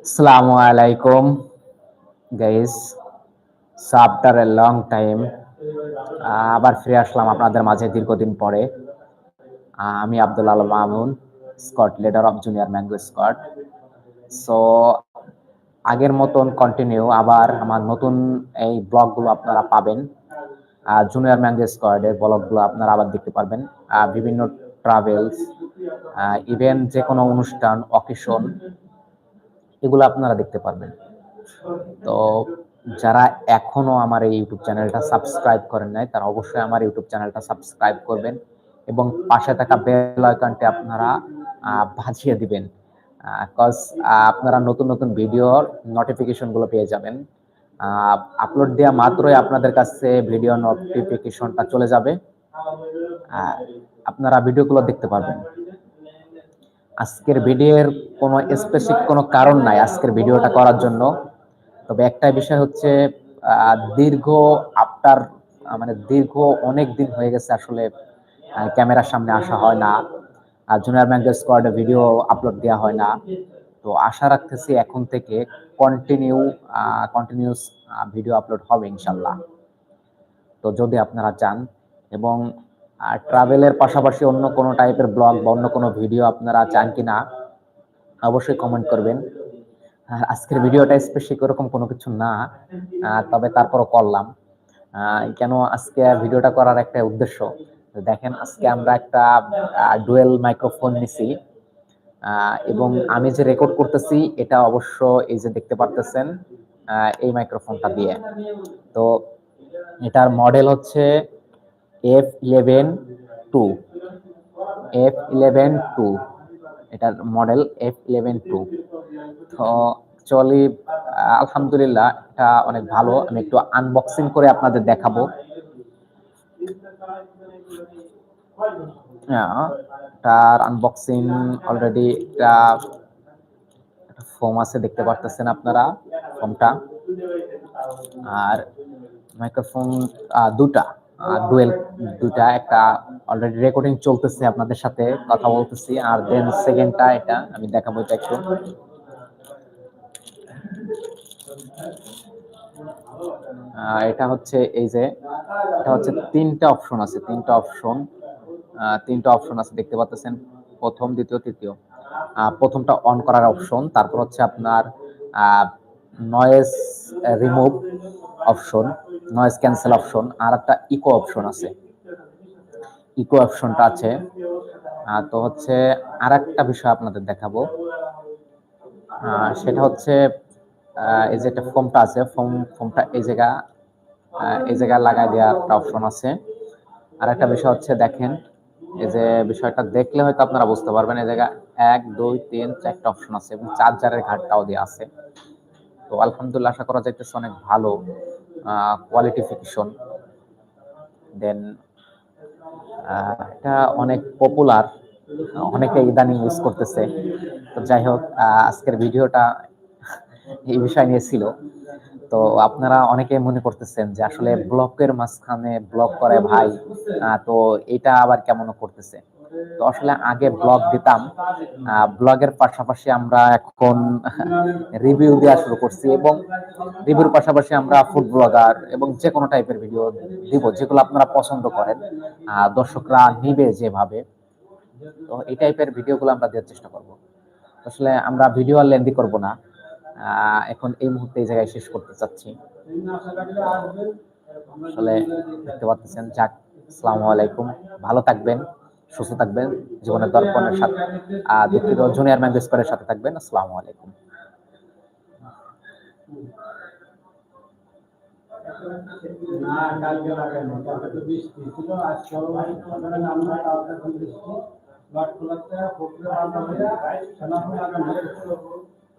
আসসালামু আলাইকুম guys after a long time আবার ফিরে আসলাম আপনাদের মাঝে দীর্ঘদিন পরে। আহ, আমি Abdul Alam Mamun squad leader of Junior Mango squad so আগের মতন কন্টিনিউ আবার আমার নতুন এই ব্লগগুলো আপনারা পাবেন। জুনিয়র ম্যাঙ্গো স্কোয়াডের ব্লগগুলো আপনারা আবার দেখতে পারবেন। বিভিন্ন ট্রাভেলস ইভেন যে কোনো অনুষ্ঠান অকেশন এগুলো আপনারা দেখতে পারবেন। তো যারা এখনও আমার এই ইউটিউব চ্যানেলটা সাবস্ক্রাইব করেন নাই, তারা অবশ্যই আমার ইউটিউব চ্যানেলটা সাবস্ক্রাইব করবেন এবং পাশে থাকা বেল আইকনটি আপনারা বাজিয়ে দিবেন। কজ আপনারা নতুন নতুন ভিডিওর নোটিফিকেশনগুলো পেয়ে যাবেন। আপলোড দেওয়া মাত্রই আপনাদের কাছে ভিডিও নোটিফিকেশনটা চলে যাবে। আপনারা ভিডিওগুলো দেখতে পারবেন। আজকের ভিডিওর কোনো স্পেসিফিক কোনো কারণ নাই আজকের ভিডিওটা করার জন্য। তবে একটাই বিষয় হচ্ছে দীর্ঘ আফটার মানে দীর্ঘ অনেক দিন হয়ে গেছে আসলে ক্যামেরার সামনে আসা হয় না। জুনিয়র ম্যাঙ্গো স্কোয়াডে ভিডিও আপলোড দেওয়া হয় না। তো আশা রাখতেছি এখন থেকে কন্টিনিউ কন্টিনিউস ভিডিও আপলোড হবে ইনশাল্লাহ। তো যদি আপনারা চান এবং ট্রাভেলের পাশাপাশি অন্য কোনো টাইপের ব্লগ বা অন্য কোনো ভিডিও আপনারা চান কি না অবশ্যই কমেন্ট করবেন। আর আজকের ভিডিওটা স্পেশালি এরকম কোনো কিছু না তবে তারপরও করলাম। কেন আজকে ভিডিওটা করার একটা উদ্দেশ্য? দেখেন আজকে আমরা একটা ডুয়েল মাইক্রোফোন নিছি। এবং আমি যে রেকর্ড করতেছি, এটা অবশ্য এই যে দেখতে পারতেছেন এই মাইক্রোফোনটা দিয়ে। তো এটার মডেল হচ্ছে F eleven two F eleven two এটার মডেল এফ ইলেভেন টু তো অ্যাকচুয়ালি আলহামদুলিল্লাহ, এটা অনেক ভালো। আমি একটু আনবক্সিং করে আপনাদের দেখাবো। তার আনবক্সিং অলরেডি এটা ফোম আছে, দেখতে পারতেছেন আপনারা ফোমটা আর মাইক্রোফোন দুটা ডুয়েল দুটা, একটা অলরেডি রেকর্ডিং চলতেছে আপনাদের সাথে, কথা বলতেছি। আর দেন সেকেন্ডটা এটা, আমি দেখাবো এটা একটু। এটা হচ্ছে এই যে, এটা হচ্ছে তিনটা অপশন আছে, তিনটা অপশন তিনটা অপশন আছে, দেখতে পাচ্ছেন। প্রথম, দ্বিতীয়, তৃতীয়। প্রথমটা অন করার অপশন তারপর হচ্ছে আপনার noise remove option noise cancel option আর একটা ইকো অপশন আছে। ইকো অপশনটা আছে। তো হচ্ছে আর একটা বিষয় আপনাদের দেখাবো। সেটা হচ্ছে এই যে একটা ফোমটা আছে, ফোম, ফোমটা এই জায়গা এই জায়গায় লাগাই দেওয়ার একটা অপশন আছে। আর একটা বিষয় হচ্ছে দেখেন এই যে বিষয়টা দেখলে হয়তো আপনারা বুঝতে পারবেন, এই জায়গা এক, দুই, তিন, চারটা অপশন আছে এবং চার্জারের ঘাটটাও দেওয়া আছে। তো আলহামদুলিল্লাহ আশা করা যাইতেছে অনেক ভালো কোয়ালিটিফিকেশন দেন এটা অনেক পপুলার অনেকে ইদানিং ইউজ করতেছে। তো যাই হোক আজকের ভিডিওটা এই বিষয় নিয়ে ছিল। তো আপনারা অনেকে মনে করতেছেন যে আসলে ব্লকের মাঝখানে ব্লক করে ভাই তো এটা আবার কেমন করতেছে? তো আসলে আগে ব্লগ দিতাম। ব্লগের পাশাপাশি আমরা এখন রিভিউ দেওয়া শুরু করছি এবং রিভিউর পাশাপাশি আমরা ফুড ব্লগার এবং যে কোনো টাইপের ভিডিও দিব, যেগুলো আপনারা পছন্দ করেন। দর্শকরা নিবে যেভাবে। তো এই টাইপের ভিডিওগুলো আমরা দেওয়ার চেষ্টা করব। আসলে আমরা ভিডিও আর লেন্দি করব না। এখন এই মুহূর্তে এই জায়গায় শেষ করতে চাচ্ছি। আসলে দেখতে পাচ্ছেন, যাক, আসসালামু আলাইকুম। ভালো থাকবেন, সুস্থ থাকবেন, জীবনের দর্পণের সাথে দুঃখিত জুনিয়র ম্যাঙ্গো স্কোয়ারের সাথে থাকবেন। আসসালামু আলাইকুম। না, কালকে লাগানো, কালকে তো বৃষ্টি। ছিল আজ আমরা কালকে বৃষ্টি